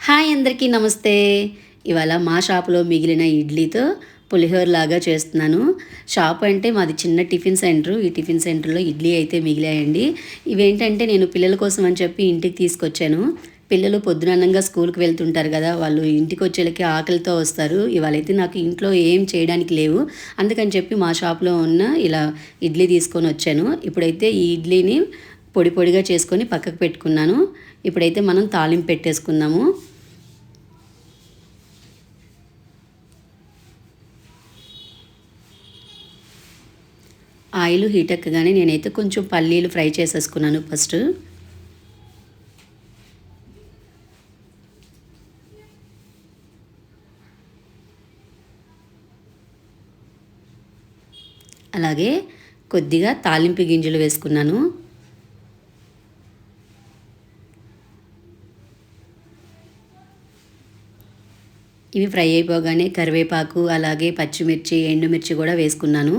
Hi అందరికీ నమస్తే. ఇవాళ మా షాపులో మిగిలిన ఇడ్లీతో పులిహోర లాగా చేస్తున్నాను. షాప్ అంటే మాది చిన్న టిఫిన్ సెంటర్. ఈ టిఫిన్ సెంటర్లో ఇడ్లీ అయితే మిగిలాయండి. ఇవేంటంటే నేను పిల్లల కోసం అని చెప్పి ఇంటికి తీసుకొచ్చాను. పిల్లలు పొద్దునన్నంగా స్కూల్కి వెళ్తుంటారు కదా వాళ్ళు ఇంటికి వచ్చేళ్ళకి ఆకలితో వస్తారు. ఇవాళైతే నాకు ఇంట్లో ఏం చేయడానికి లేవు. అందుకని చెప్పి మా షాప్లో ఉన్న ఇలా ఇడ్లీ తీసుకొని వచ్చాను. ఇప్పుడైతే ఈ ఇడ్లీని పొడి పొడిగా చేసుకొని పక్కకు పెట్టుకున్నాను. ఇప్పుడైతే మనం తాలింపు పెట్టేసుకుందాము. ఆయిల్ హీట్ ఎక్కగానే నేనైతే కొంచెం పల్లీలు ఫ్రై చేసేసుకున్నాను ఫస్ట్. అలాగే కొద్దిగా తాలింపు గింజలు వేసుకున్నాను. ఇవి ఫ్రై అయిపోగానే కరివేపాకు అలాగే పచ్చిమిర్చి ఎండుమిర్చి కూడా వేసుకున్నాను.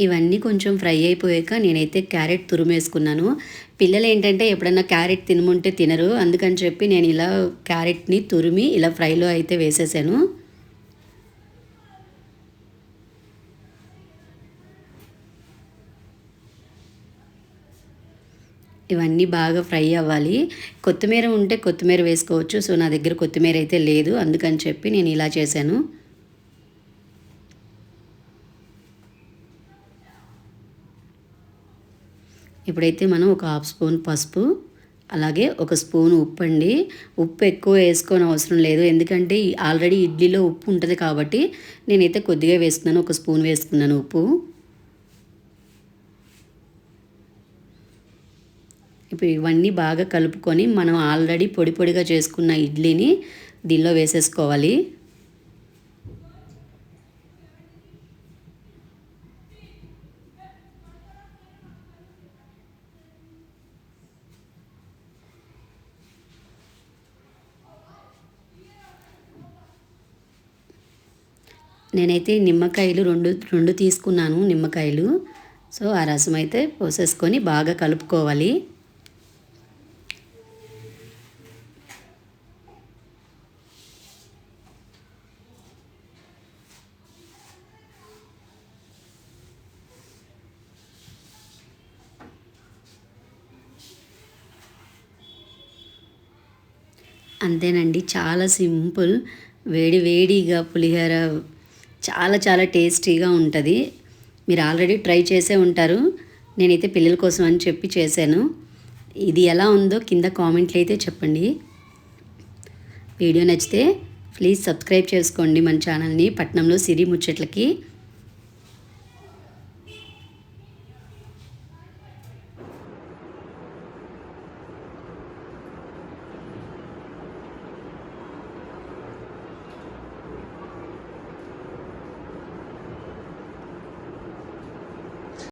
ఇవన్నీ కొంచెం ఫ్రై అయిపోయాక నేనైతే క్యారెట్ తురుమేసుకున్నాను. పిల్లలు ఏంటంటే ఎప్పుడన్నా క్యారెట్ తినముంటే తినరు. అందుకని చెప్పి నేను ఇలా క్యారెట్ని తురిమి ఇలా ఫ్రైలో అయితే వేసేసాను. ఇవన్నీ బాగా ఫ్రై అవ్వాలి. కొత్తిమీర ఉంటే కొత్తిమీర వేసుకోవచ్చు. సో నా దగ్గర కొత్తిమీర అయితే లేదు. అందుకని చెప్పి నేను ఇలా చేశాను. ఇప్పుడైతే మనం ఒక హాఫ్ స్పూన్ పసుపు అలాగే ఒక స్పూన్ ఉప్పు అండి ఉప్పు ఎక్కువ వేసుకోని అవసరం లేదు. ఎందుకంటే ఆల్రెడీ ఇడ్లీలో ఉప్పు ఉంటుంది కాబట్టి నేనైతే కొద్దిగా వేసుకున్నాను ఒక స్పూన్ వేసుకున్నాను ఉప్పు. ఇప్పుడు ఇవన్నీ బాగా కలుపుకొని మనం ఆల్రెడీ పొడి పొడిగా చేసుకున్న ఇడ్లీని దీనిలో వేసేసుకోవాలి. నేనైతే నిమ్మకాయలు రెండు రెండు తీసుకున్నాను నిమ్మకాయలు. సో ఆ రసం అయితే పోసేసుకొని బాగా కలుపుకోవాలి. అంతేనండి చాలా సింపుల్. వేడి వేడిగా పులిహోర చాలా చాలా టేస్టీగా ఉంటుంది. మీరు ఆల్రెడీ ట్రై చేసే ఉంటారు. నేనైతే పిల్లల కోసం అని చెప్పి చేశాను. ఇది ఎలా ఉందో కింద కామెంట్లు అయితే చెప్పండి. వీడియో నచ్చితే ప్లీజ్ సబ్స్క్రైబ్ చేసుకోండి మన ఛానల్ని. పట్నంలో సిరి ముచ్చట్లకి